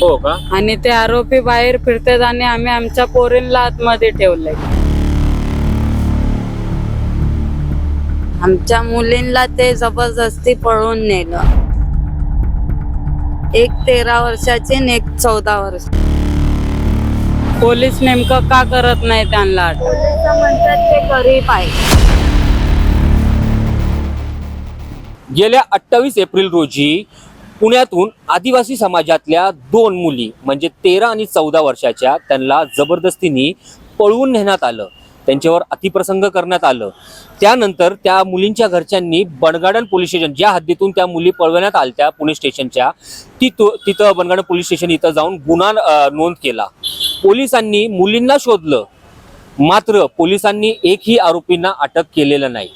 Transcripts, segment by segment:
हो का? आणि ते आरोपी बाहेर फिरतात आणि आम्ही आमच्या पोरींला आतमध्ये ठेवलंय. आमच्या मुलींना ते जबरदस्ती पळून नेलं. एक तेरा वर्षाची आणि एक चौदा वर्ष. पोलीस नेमकं का करत नाही त्यांना? म्हणतात ते गरीब आहे गेल्या अठ्ठावीस एप्रिल रोजी पुण्यातून आदिवासी समाजातल्या दोन मुली म्हणजे तेरा आणि चौदा वर्षाच्या त्यांना जबरदस्तीने पळवून नेण्यात आलं. त्यांच्यावर अतिप्रसंग करण्यात आलं. त्यानंतर त्या मुलींच्या घरच्यांनी बनगार्डन पोलीस स्टेशन ज्या हद्दीतून त्या मुली पळवण्यात आल्या पोलीस स्टेशनच्या तिथं तिथं बनगार्डन पोलीस स्टेशन इथं जाऊन गुन्हा नोंद केला. पोलिसांनी मुलींना शोधलं. मात्र पोलिसांनी एकही आरोपींना अटक केलेलं नाही.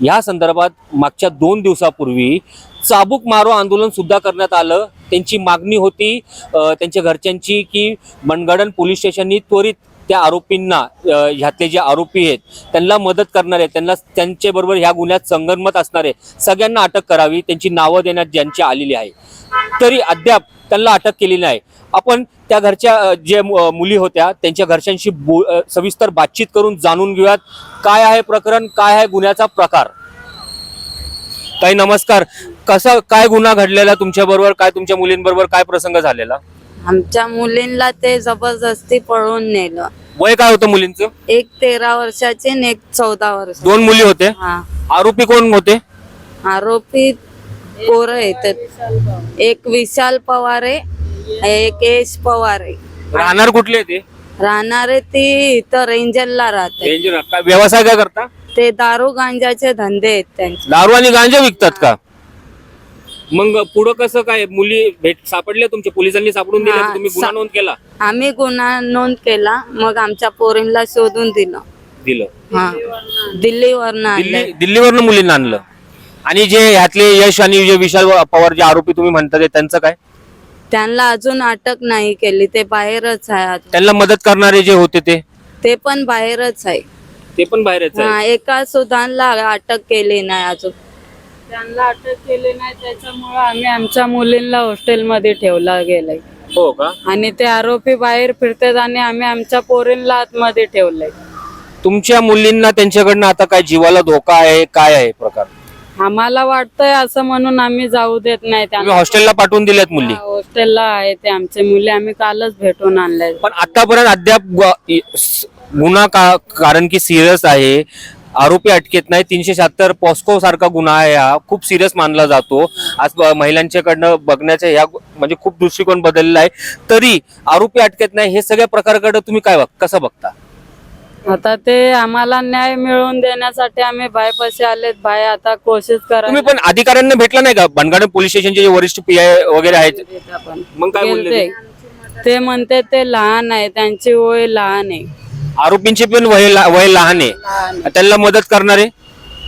या संदर्भात मागच्या दोन दिवसापूर्वी चाबूक मारो आंदोलन सुद्धा करण्यात आलं. त्यांची मागणी होती त्यांच्या घरच्यांची की मनगडन पोलीस स्टेशननी त्वरित त्या आरोपींना ह्यातले जे आरोपी आहेत त्यांना मदत करणारे त्यांना त्यांच्याबरोबर ह्या गुन्ह्यात संगनमत असणारे सगळ्यांना अटक करावी त्यांची नावं देण्यात ज्यांची आलेली आहे. तरी अद्याप त्यांना अटक केलेली नाही. आपण त्या घरच्या जे मुली होत्या त्यांच्या घरच्यांशी बो सविस्तर बातचीत करून जाणून घेऊयात. काय आहे प्रकरण? काय आहे गुन्ह्याचा प्रकार? ताई नमस्कार. कसा काय गुन्हा घडलेला तुमच्या बरोबर? काय तुमच्या मुलींबरोबर काय प्रसंग झालेला? आमच्या मुलींना ते जबरदस्ती पळून नेलं. वय काय होतं मुलींचं? एक तेरा वर्षाची आणि एक चौदा वर्ष दोन मुली होते? हा. आरोपी कोण होते? आरोपी पोरं येतात. एक विशाल पवारे एक यश पवारे राहणार कुठले ते? राहणारे ती इथं रेंजलला राहते. काय व्यवसाय काय करता? ते दारू गांजाचे धंदे आहेत त्यांचे. दारू आणि गांजा विकतात का? मग पुढं कसं काय? मुली भेट सापडल्या तुमच्या? पोलिसांनी सापडून हा, का? तुम्ही गुन्हा सा- नोंद केला? आम्ही गुन्हा नोंद केला मग आमच्या पोरींला शोधून दिलं. दिलं. हा दिल्लीवरनं दिल्ली आणलंय. दिल्लीवरनं मुलींना आणलं. आणि जे ह्यातले यश आणि जे विशाल पवार जे आरोपी तुम्ही म्हणता ते त्यांचं काय? त्यांना अजून अटक नाही केली ते बाहेरच आहे अजून. त्यांना मदत करणारे जे होते ते? ते पण बाहेरच आहे. ते पण बाहेरच आहे? हा, एका सुधांना अटक केली नाही अजून. त्यांना अटक केली नाही त्याच्यामुळे आम्ही आमच्या मुलींना हॉस्टेलमध्ये ठेवला गेलाय. हो का? आणि ते आरोपी बाहेर फिरतात आणि आम्ही आमच्या पोरींला आतमध्ये ठेवलंय. तुमच्या मुलींना त्यांच्याकडनं आता काय जीवाला धोका आहे काय आहे प्रकार? आम्हाला वाटतंय असं म्हणून आम्ही जाऊ देत नाही त्यांना हॉस्टेलला पाठवून दिल्यात मुली? हॉस्टेलला आहे ते आमचे मुली आम्ही कालच भेटून आणले पण आतापर्यंत अद्याप ग- गुन्हा का कारण की सिरियस आहे. आरोपी अटकेत नाही. तीनशे शहात्तर पॉस्को सारखा गुन्हा आहे हा. खूप सिरियस मानला जातो. आज ब- महिलांच्याकडनं बघण्याचा ह्या गो- म्हणजे खूप दृष्टिकोन बदललेला आहे. तरी आरोपी अटकेत नाही. हे सगळ्या प्रकाराकडे तुम्ही काय बघ कसं बघता? आता ते आम्हाला न्याय मिळवून देण्यासाठी आम्ही बायपाशी आलेत. बाय आता कोशिश तुम्ही करा पण अधिकाऱ्यांना भेटला नाही का? बनगाड पोलीस स्टेशनचे जे वरिष्ठ पी आय वगैरे आहेत. मग काय बोलले ते? ते म्हणते ते लहान आहे. त्यांची वय लहान आहे. आरोपींचे पण वय ला- वय लहान आहे. त्यांना मदत करणारे?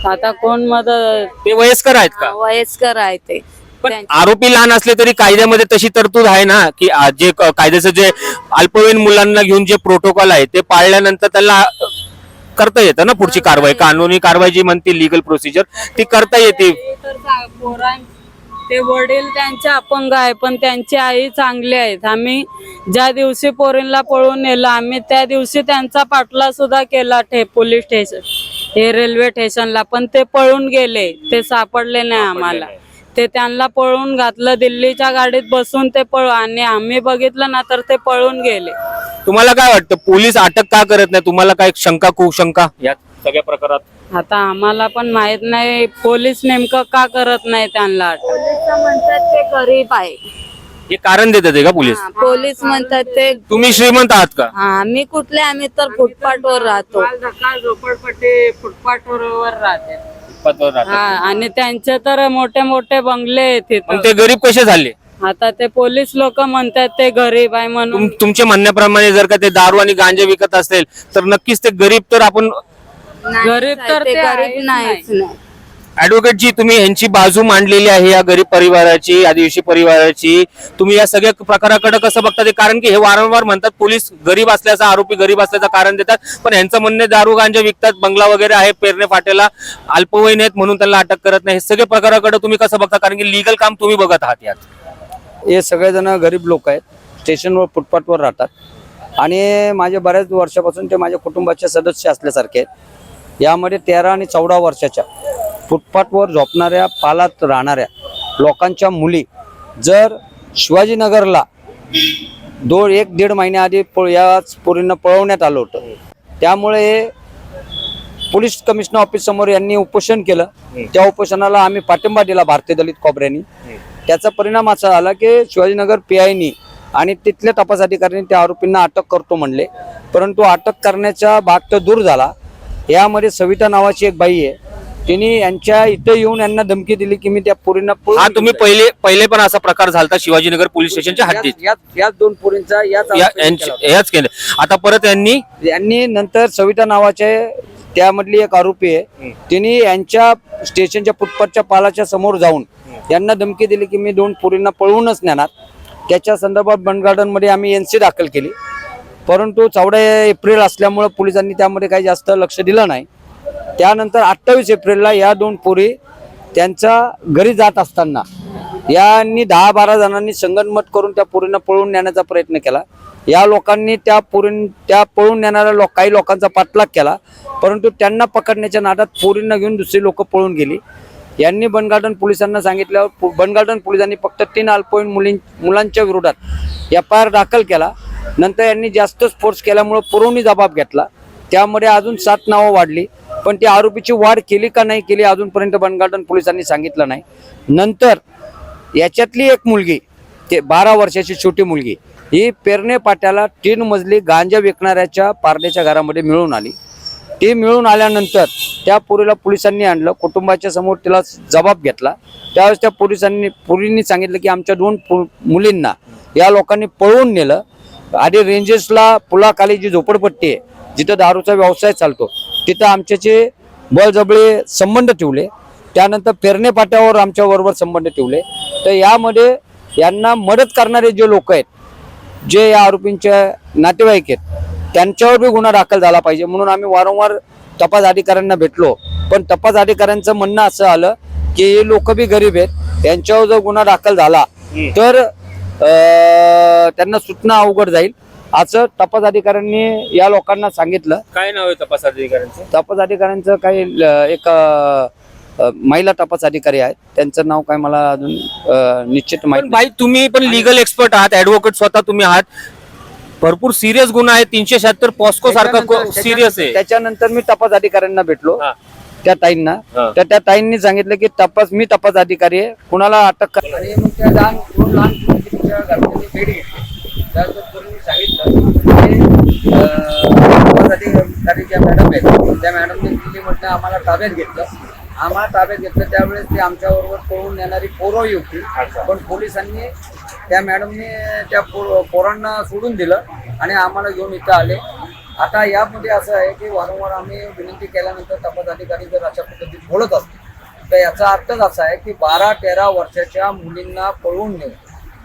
आता कोण मदत? ते वयस्कर आहेत का? वयस्कर आहे ते. पण आरोपी लहान असले तरी कायद्यामध्ये तशी तरतूद आहे ना की जे कायद्याचं जे अल्पवयीन मुलांना घेऊन जे प्रोटोकॉल आहे ते पाळल्यानंतर त्यांना अ, करता येतं ना पुढची कारवाई? कानूनी कारवाई जी म्हणते लिगल प्रोसिजर ती करता येते. ते वडील त्यांचे अपंग आहे पण त्यांची आई चांगली आहेत आम्ही ज्या दिवशी पोरींला पळून नेलं आम्ही त्या दिवशी त्यांचा पाठला सुद्धा केला ठे पोलीस स्टेशन हे रेल्वे स्टेशनला. पण ते पळून गेले ते सापडले नाही आम्हाला. ते त्यांना पळून घातलं दिल्लीच्या गाडीत बसून ते पळ आणि आम्ही बघितलं ना तर ते पळून गेले. तुम्हाला काय वाटतं पोलीस अटक का करत नाही तुम्हाला काय शंका कुशंका? या सगळ्या प्रकारात? आता आम्हाला पण माहीत नाही पोलीस नेमकं का करत नाही त्यांना अटक? म्हणतात ते गरीब आहे. हे कारण देतात हे का पोलीस? हा, पोलीस म्हणतात ते तुम्ही श्रीमंत आहात का? हा, आम्ही कुठले आम्ही तर फुटपाथवर राहतो. झोपडपट्टी फुटपाथवर राहते. हा आणि त्यांचे तर मोठे मोठे बंगले आहेत मग तिथं ते गरीब कसे झाले? आता ते पोलीस लोक म्हणतात ते गरीब आहे म्हणून. तुम- तुमच्या म्हणण्याप्रमाणे जर का ते दारू आणि गांजा विकत असेल तर नक्कीच ते गरीब तर आपण गरीब तर ते गरीब नाहीच नाही. ऍडव्होकेट जी तुम्ही यांची बाजू मांडलेली आहे या गरीब परिवाराची आदिवासी परिवाराची. तुम्ही या सगळ्या प्रकाराकडे कसं बघता ते? कारण की हे वारंवार म्हणतात पोलीस गरीब असल्याचा आरोपी गरीब असल्याचं कारण देतात. पण यांचं म्हणणे दारू गांजा विकतात बंगला वगैरे आहे पेरणे फाटेला अल्पवयीन आहेत म्हणून त्यांना अटक करत नाही. हे सगळे प्रकाराकडे तुम्ही कसं बघता? कारण की लिगल काम तुम्ही बघत आहात यात. हे सगळेजण गरीब लोक आहेत. स्टेशनवर फुटपाथवर राहतात. आणि माझे बऱ्याच वर्षापासून ते माझ्या कुटुंबाचे सदस्य असल्यासारखे आहेत. यामध्ये तेरा आणि चौदा वर्षाच्या. फुटपाथवर झोपणाऱ्या पालात राहणाऱ्या लोकांच्या मुली जर शिवाजीनगरला दोन एक दीड महिन्याआधी प- याच पोरींना पळवण्यात आलं होतं. त्यामुळे पोलीस कमिशनर ऑफिस समोर यांनी उपोषण केलं. त्या उपोषणाला आम्ही पाठिंबा दिला भारतीय दलित कोबऱ्यांनी त्याचा परिणाम असा झाला की शिवाजीनगर पी आयनी आणि तिथल्या तपास अधिकाऱ्यांनी त्या आरोपींना अटक करतो म्हणले. परंतु अटक करण्याचा भाग तर दूर झाला. यामध्ये सविता नावाची एक बाई आहे. तिने यांच्या इथं येऊन यांना धमकी दिली की मी त्या पोरींना पळून हा तुम्ही घेऊन पहिले पहिले पण असा प्रकार झालता शिवाजीनगर पोलीस स्टेशनच्या. हद्दीत. याच- याच याच दोन पोरींचा याच या- आरोपींनी यांची- केला होता. याच केलं. आता परत यांनी यांनी नंतर सविता नावाचे त्यामधली एक आरोपी आहे. तिने यांच्या स्टेशनच्या फुटपाथच्या पालाच्या समोर जाऊन यांना धमकी दिली की मी दोन पोरींना पळवूनच नेणार. त्याच्या संदर्भात बंड गार्डनमध्ये आम्ही एनसी दाखल केली. परंतु चौदा एप्रिल असल्यामुळे पोलिसांनी त्यामध्ये काही जास्त लक्ष दिलं नाही. त्यानंतर अठ्ठावीस एप्रिलला या दोन पोरी त्यांच्या घरी जात असताना यांनी दहा बारा जणांनी संगनमत करून त्या पोरींना पळवून नेण्याचा प्रयत्न केला. या लोकांनी त्या पोरीं त्या पळून नेणाऱ्या लोक काही लोकांचा पाठलाग केला. परंतु त्यांना पकडण्याच्या नादात पोरींना घेऊन दुसरी लोक पळून गेली. यांनी बनगार्डन पोलिसांना सांगितल्यावर पु- बनगार्डन पोलिसांनी फक्त तीन अल्पवयीन मुलीं मुलांच्या विरोधात एफ आय आर दाखल केला. नंतर यांनी जास्त फोर्स केल्यामुळं पुरवणी जबाब घेतला. त्यामध्ये अजून सात नावं वाढली. पण त्या आरोपीची वाढ केली का नाही केली अजूनपर्यंत बनगार्डन पोलिसांनी सांगितलं नाही. नंतर याच्यातली एक मुलगी ते बारा वर्षाची छोटी मुलगी ही पेरणे पाट्याला तीन मजली गांजा विकणाऱ्याच्या पारलेच्या घरामध्ये मिळून आली. ती मिळून आल्यानंतर त्या पोरीला पोलिसांनी आणलं कुटुंबाच्या समोर तिला जबाब घेतला. त्यावेळेस त्या पोलिसांनी पोरींनी सांगितलं की आमच्या दोन पु- मुलींना या लोकांनी पळवून नेलं. आधी रेंजेसला पुलाखाली जी झोपडपट्टी आहे जिथं दारूचा व्यवसाय चालतो तिथं आमच्याचे बळजबळे संबंध ठेवले. त्यानंतर पेरणे पाट्यावर आमच्या बरोबर संबंध ठेवले. तर यामध्ये यांना मदत करणारे जे लोक आहेत जे या आरोपींचे नातेवाईक आहेत त्यांच्यावर बी गुन्हा दाखल झाला पाहिजे. म्हणून आम्ही वारंवार तपास अधिकाऱ्यांना भेटलो. पण तपास अधिकाऱ्यांचं म्हणणं असं आलं की हे लोक बी गरीब आहेत. त्यांच्यावर जर गुन्हा दाखल झाला तर त्यांना सुटणं अवघड जाईल. असं तपास अधिकाऱ्यांनी या लोकांना सांगितलं. काय नाव आहे तपास अधिकाऱ्यांचं? तपास अधिकाऱ्यांचं काही एक महिला तपास अधिकारी आहेत. त्यांचं नाव काय मला अजून निश्चित माहीत पण भाई तुम्ही पण लिगल एक्सपर्ट आहात ऍडव्होकेट स्वतः तुम्ही आहात. भरपूर सिरियस गुन्हा आहे तीनशे शहात्तर पॉस्को सारखा सिरियस आहे. त्याच्यानंतर मी तपास अधिकाऱ्यांना भेटलो. हा. त्या ताईंना. तर त्या ताईंनी सांगितलं की तपास मी तपास अधिकारी आहे. कुणाला अटक अधिकारी ज्या मॅडम आहेत त्या मॅडमने दिल्लीमधनं आम्हाला ताब्यात घेतलं आम्हाला ताब्यात घेतलं त्यावेळेस ते आमच्याबरोबर पळून नेणारी पोरंही होती पण पोलिसांनी त्या मॅडमने त्या पोर- पोरांना सोडून दिलं. आणि आम्हाला घेऊन इथं आले आता यामध्ये असं आहे की वारंवार आम्ही विनंती केल्यानंतर तपास अधिकारी जर अशा पद्धतीत बोलत असतो. तर याचा अर्थच असा आहे की बारा तेरा वर्षाच्या मुलींना पळवून नेऊन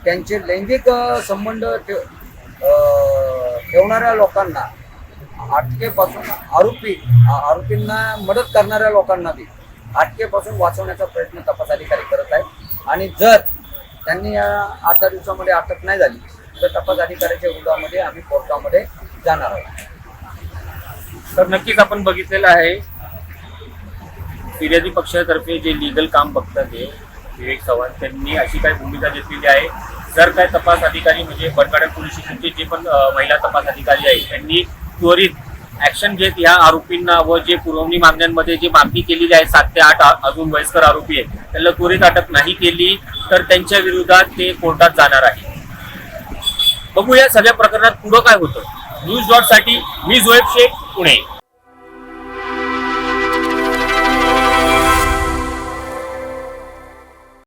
त्यांचे लैंगिक संबंध ठेव ठेवणाऱ्या लोकांना अटकेपासून आरोपी आरोपींना मदत करणाऱ्या लोकांना बी अटकेपासून वाचवण्याचा प्रयत्न तपास अधिकारी करत आहेत. आणि जर त्यांनी या आठ दहा दिवसामध्ये अटक नाही झाली तर तपास अधिकाऱ्याच्या विरोधामध्ये आम्ही कोर्टामध्ये जाणार आहोत. तर नक्कीच आपण बघितलेलं आहे फिर्यादी पक्षातर्फे जे लिगल काम बघतात ते विवेक चव्हाण त्यांनी अशी काही भूमिका घेतलेली आहे. जर काय तपास अधिकारी म्हणजे बनगाडा पोलीस स्टेशनचे जे पण महिला तपास अधिकारी आहेत त्यांनी त्वरित ऍक्शन घेत या आरोपींना व जे पुरवणी मागण्यांमध्ये जे मागणी केलेली आहे सात ते आठ अजून वयस्कर आरोपी आहेत त्यांना त्वरित अटक नाही केली तर त्यांच्या विरोधात ते कोर्टात जाणार आहे बघू या सगळ्या प्रकरणात पुढं काय होतं. न्यूज डॉटसाठी मी जोएब शेख पुणे.